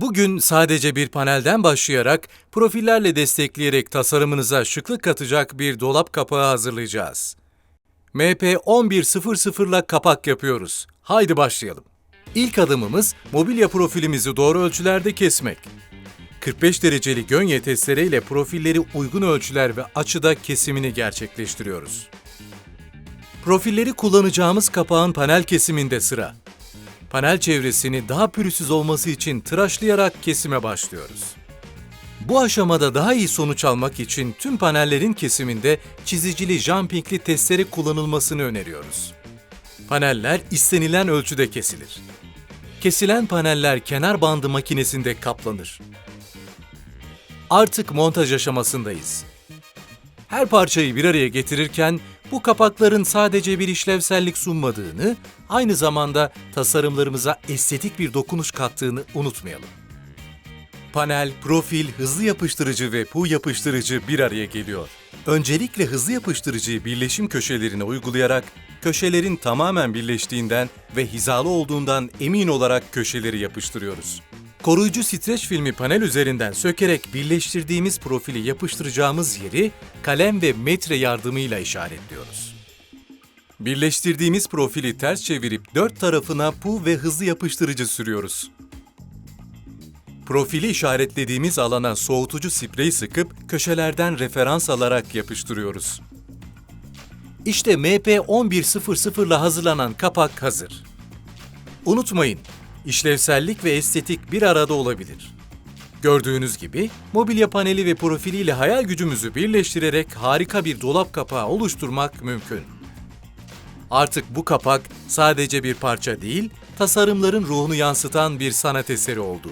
Bugün sadece bir panelden başlayarak profillerle destekleyerek tasarımınıza şıklık katacak bir dolap kapağı hazırlayacağız. MP 1100 ile kapak yapıyoruz. Haydi başlayalım. İlk adımımız mobilya profilimizi doğru ölçülerde kesmek. 45 dereceli gönye testereyle profilleri uygun ölçüler ve açıda kesimini gerçekleştiriyoruz. Profilleri kullanacağımız kapağın panel kesiminde sıra. Panel çevresini daha pürüzsüz olması için tıraşlayarak kesime başlıyoruz. Bu aşamada daha iyi sonuç almak için tüm panellerin kesiminde çizicili jumpingli testere kullanılmasını öneriyoruz. Paneller istenilen ölçüde kesilir. Kesilen paneller kenar bandı makinesinde kaplanır. Artık montaj aşamasındayız. Her parçayı bir araya getirirken bu kapakların sadece bir işlevsellik sunmadığını, aynı zamanda tasarımlarımıza estetik bir dokunuş kattığını unutmayalım. Panel, profil, hızlı yapıştırıcı ve pu yapıştırıcı bir araya geliyor. Öncelikle hızlı yapıştırıcıyı birleşim köşelerine uygulayarak köşelerin tamamen birleştiğinden ve hizalı olduğundan emin olarak köşeleri yapıştırıyoruz. Koruyucu streç filmi panel üzerinden sökerek birleştirdiğimiz profili yapıştıracağımız yeri kalem ve metre yardımıyla işaretliyoruz. Birleştirdiğimiz profili ters çevirip dört tarafına pu ve hızlı yapıştırıcı sürüyoruz. Profili işaretlediğimiz alana soğutucu sprey sıkıp köşelerden referans alarak yapıştırıyoruz. İşte MP1100 ile hazırlanan kapak hazır. Unutmayın, işlevsellik ve estetik bir arada olabilir. Gördüğünüz gibi mobilya paneli ve profiliyle hayal gücümüzü birleştirerek harika bir dolap kapağı oluşturmak mümkün. Artık bu kapak sadece bir parça değil, tasarımların ruhunu yansıtan bir sanat eseri oldu.